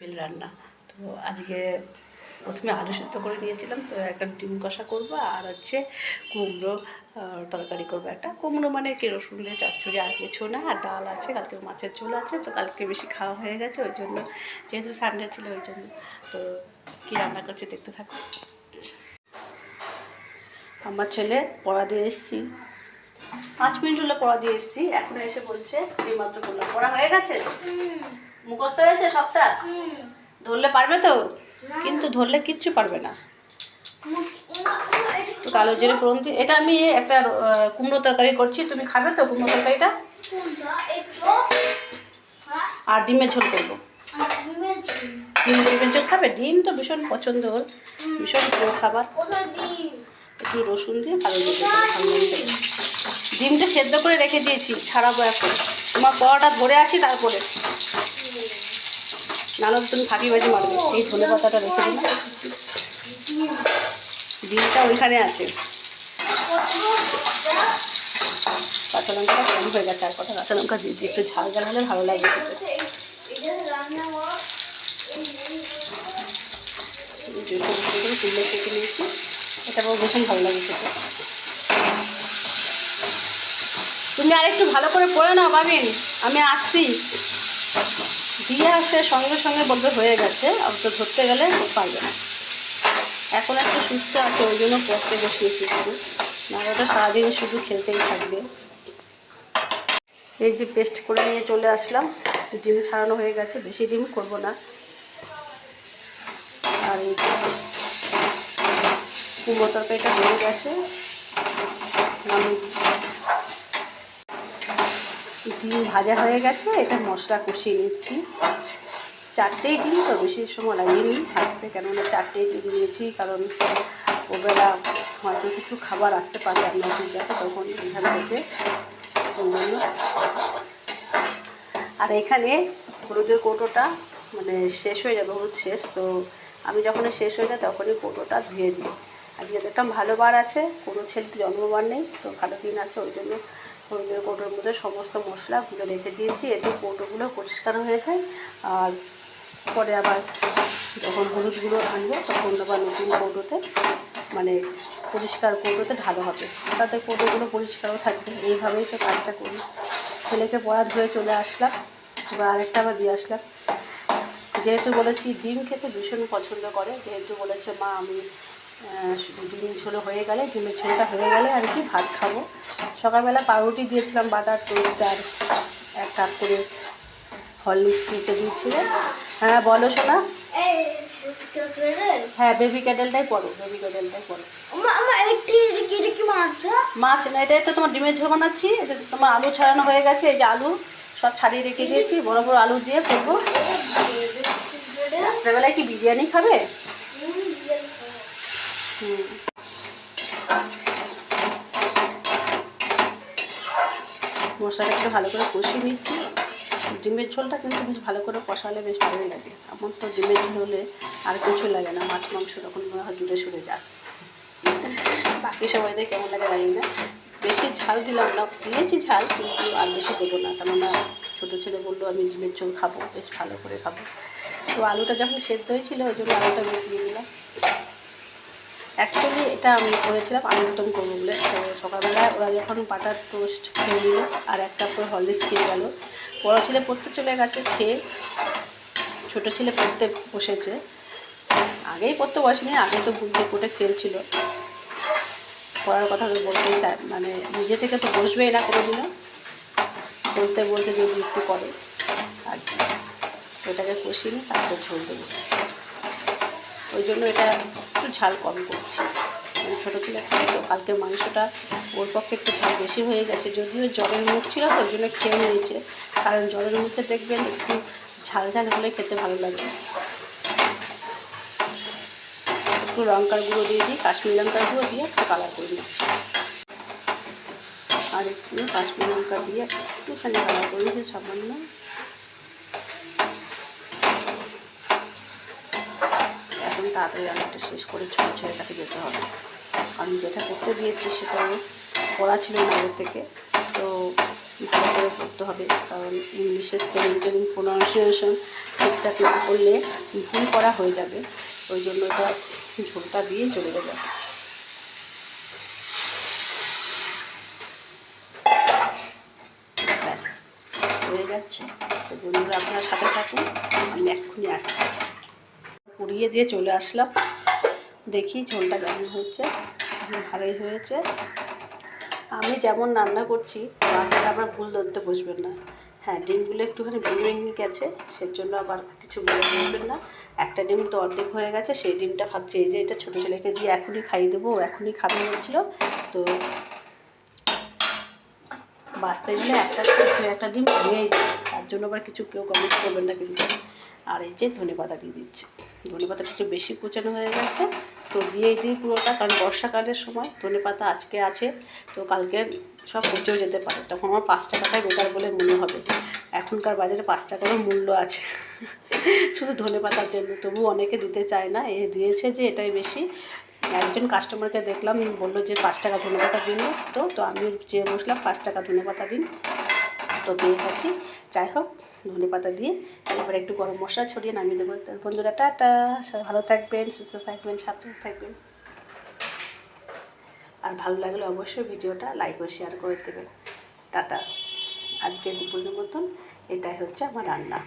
Bell রান্না। তো আজকে প্রথমে আলু সিদ্ধ করে নিয়েছিলাম, তো একটা ডিম কষা করব, আর হচ্ছে কুমড়ো তরকারি করব একটা। কুমড়ো মানে কি, রসুন দিয়ে চচ্চড়ি আর কিছু না, আর ডাল আছে, কালকে মাছের ঝোল আছে, তো কালকে বেশি খাওয়া হয়ে গেছে, ওই জন্য যেহেতু সানডে ছিল, ওই জন্য। তো কী রান্না করছে দেখতে থাকো। আমার ছেলে পড়া দিয়ে এসছি। পাঁচ মিনিট হলো পড়া দিয়ে এসছি, এখন এসে বলছে এইমাত্র বললাম পড়া হয়ে গেছে? মুখস্থ হয়েছে সবটা? ধরলে পারবে তো? কিন্তু ধরলে কিচ্ছু পারবে না। তো কালো জিরে ফোড়ন দিয়ে এটা আমি একটা কুমড়ো তরকারি করছি। তুমি খাবে তো কুমড়ো তরকারিটা? আর ডিমের ঝোল করব। ডিম ডিমের ঝোল খাবে? ডিম তো ভীষণ পছন্দ ওর। ভীষণ প্রিয় খাবার। একটু রসুন দিয়ে কালো জিরে ডিমটা সেদ্ধ করে রেখে দিয়েছি ছাড়াবো এখন। তোমার পরোটা ধরে আসি তারপরে। তো তুমি ফাঁকি বাজি মারবে এই ধনে পাতাটা রেখে দিন ডিমটা ওইখানে আছে। কাঁচা লঙ্কাটা কম হয়ে গেছে, আর কটা কাঁচা লঙ্কা দিয়ে একটু ঝাল ঝাল হলে ভালো করে তুলে কেটে নিয়েছি এটা ভীষণ ভালো লাগে খেতে। তুমি আর একটু ভালো করে পড়ে নাও পাবেন আমি আসছি। দিয়ে আসে সঙ্গে সঙ্গে বলবে হয়ে গেছে, আর তো ধরতে গেলে পারবে না। এখন একটু সুস্থ আছে, ওই জন্য পড়তে বসিয়েছি শুধু। নাহলে ওটা সারাদিন শুধু খেলতেই থাকবে। এই যে পেস্ট করে নিয়ে চলে আসলাম। ডিম ছাড়ানো হয়ে গেছে, বেশি ডিম করব না। আর এই কুমড়ো তরকারিটা হয়ে গেছে। নামিয়ে ডিম ভাজা হয়ে গেছে এটা মশলা কষিয়ে নিচ্ছি। চারটেই ডিম তো বেশি সময় লাগেনি ভাজতে, কেননা চারটেই ডিম নিয়েছি কারণ ওবেলা হয়তো কিছু খাবার আসতে পারে আপনার যাতে তখন হচ্ছে ওই আর এখানে হলুদের কৌটোটা মানে শেষ হয়ে যাবে, হলুদ শেষ, তো আমি যখন শেষ হয়ে যায় তখনই কৌটোটা ধুয়ে দিই। আজকে দেখলাম ভালো বার আছে, কোনো ছেলের জন্মবার নেই, তো ভালো দিন আছে, ওই জন্য হলুদের কৌটোর মধ্যে সমস্ত মশলা গুলো রেখে দিয়েছি, এতে কৌটোগুলো পরিষ্কার হয়ে যায়। আর পরে আবার যখন হলুদগুলো আনব, তখন আবার নতুন কৌটোতে মানে পরিষ্কার কৌটোতে ঢালো হবে। তাতে কৌটোগুলো পরিষ্কারও থাকবে। এইভাবেই তো কাজটা করি। ছেলেকে পড়া ধুয়ে চলে আসলাম। এবার আরেকটা আবার দিয়ে আসলাম। যেহেতু বলেছি ডিম খেতে ভীষণ পছন্দ করে, যেহেতু বলেছে মা আমি ডিম ঝোলো হয়ে গেলে ডিমের ঝোলটা হয়ে গেলে আর কি ভাত খাব? সকালবেলা পাউরুটি দিয়েছিলাম বাটার টোস্ট আর এক কাপ করে হরলিক্স দিতে দিয়েছিল। হ্যাঁ বলো শোনা হ্যাঁ বেবি ক্যাডেলটাই পড়ো বেবি ক্যাডেলটাই পড়ো মাছ না এটাই তো তোমার ডিমের ঝোল বানাচ্ছি। এটা তোমার আলু ছাড়ানো হয়ে গেছে এই যে আলু সব ছাড়িয়ে রেখে দিয়েছি। বড় বড় আলু দিয়ে করব। রাত্রেবেলায় কি বিরিয়ানি খাবে? মশলাটা একটু ভালো করে কষিয়ে নিচ্ছি। ডিমের ঝোলটা কিন্তু বেশ ভালো করে কষালে বেশ ভালোই লাগে। আমার তো ডিমের ঝোল হলে আর কিছু লাগে না। মাছ, মাংস তখন মনে হয় জুড়ে সরে যায়। বাকি সবাইদের কেমন লাগে জানি না। বেশি ঝাল দিলাম না। দিয়েছি ঝাল, কিন্তু আর বেশি দেবো না। কেননা ছোটো ছেলে বলল, আমি ডিমের ঝোল খাব, বেশ ভালো করে খাব। তো আলুটা যখন সেদ্ধ হয়েছিল, ওই জন্য আলুটা দিয়ে দিলাম। অ্যাকচুয়ালি এটা আমি করেছিলাম আলুর দম করব বলে তো সকালবেলা ওরা যখন বাটার টোস্ট খেয়ে নিল আর একটা করে হরলিক্স খেয়ে গেল, বড়ো ছেলে পড়তে চলে গেছে, খেয়ে ছোটো ছেলে পড়তে বসেছে। আগেই পড়তে বসেনি আগে তো বুঝতে কোটে খেলছিল। পড়ার কথা তো বলতেই মানে নিজে থেকে তো বসবেই না কোনো দিনও বলতে বলতে যদি একটু করে, আর। ওটাকে কষিয়ে নিই তারপর ঝোল দেবো। ওই জন্য এটা একটু ঝাল কম করছি। মানে ছোটো ছেলে তো কালকে মাংসটা ওর পক্ষে একটু ঝাল বেশি হয়ে গেছে। যদিও জলের মুখ ছিল তো জন্য খেয়ে নিয়েছে। কারণ জলের মুখে দেখবেন একটু ঝাল ঝাল হলে খেতে ভালো লাগে। একটু লঙ্কার গুঁড়ো দিয়ে দিই, কাশ্মীর লঙ্কার গুঁড়ো দিয়ে একটু কালার করে দিচ্ছি আর একটু কাশ্মীর লঙ্কা দিয়ে একটুখানি কালার করে দিচ্ছি সামান্য এখন তাড়াতাড়ি রান্নাটা শেষ করে ছোটো কাছে যেতে হবে। আমি যেটা করতে দিয়েছি সেটা পড়া ছিল আগের থেকে। তো ভালো করে করতে হবে, কারণ ইংলিশের স্পেলিং প্রোনাউন্সিয়েশন ঠিকঠাক না করলে ভুল করা হয়ে যাবে। ওই জন্য এটা ঝোলটা দিয়ে চলে যাবে ব্যাস, হয়ে যাচ্ছে তো বন্ধুরা, আপনার সাথে থাকুন, আমি এক্ষুনি আসছি। পুড়িয়ে দিয়ে চলে আসলাম। দেখি ঝোলটা কেমন হচ্ছে। ভালোই হয়েছে। আমি যেমন রান্না করছি, আপনারা আবার ভুল ধরতে বসবেন না। হ্যাঁ ডিমগুলো একটুখানি ভেঙে ভেঙে গেছে সেই জন্য আবার কিছু বলে বসবেন না। একটা ডিম তো অর্ধেক হয়ে গেছে, সেই ডিমটা ভাবছি এই যে এটা ছোটো ছেলেকে দিয়ে এখনই খাইয়ে দেবো এখনই খাবে বলছিল। তো বাঁচতে গেলে একটা একটা ডিম ভেঙেই যায়। তার জন্য আবার কিছু কেউ কমেন্ট করবেন না কিন্তু। আর এই যে ধনে পাতা দিয়ে দিচ্ছি। ধনে পাতাটা একটু বেশি কুচানো হয়ে গেছে। তো দিয়েই দিই পুরোটা, কারণ বর্ষাকালের সময় ধনে পাতা আজকে আছে। তো কালকে সব পচেও যেতে পারে। তখন আমার পাঁচ টাকাটাই বেকার বলে মনে হবে। এখনকার বাজারে পাঁচ টাকারও মূল্য আছে। শুধু ধনে পাতার জন্য। তবু অনেকে দিতে চায় না। এ দিয়েছে যে এটাই বেশি। একজন কাস্টমারকে দেখলাম, বলল যে, পাঁচ টাকা ধনে পাতা দিন তো তো আমি চেয়ে বসলাম, পাঁচ টাকা ধনে পাতা দিন। তো পেয়ে গেছি। যাই হোক ধনে পাতা দিয়ে এবারে একটু গরম মশলা ছড়িয়ে নামিয়ে দেবো। বন্ধুরা, টাটা! ভালো থাকবেন, সুস্থ থাকবেন, সাবধানে থাকবেন। আর ভালো লাগলে অবশ্যই ভিডিওটা লাইক ও শেয়ার করে দেবেন। টাটা! আজকে দুপুরের মতন, এটাই হচ্ছে আমার রান্না।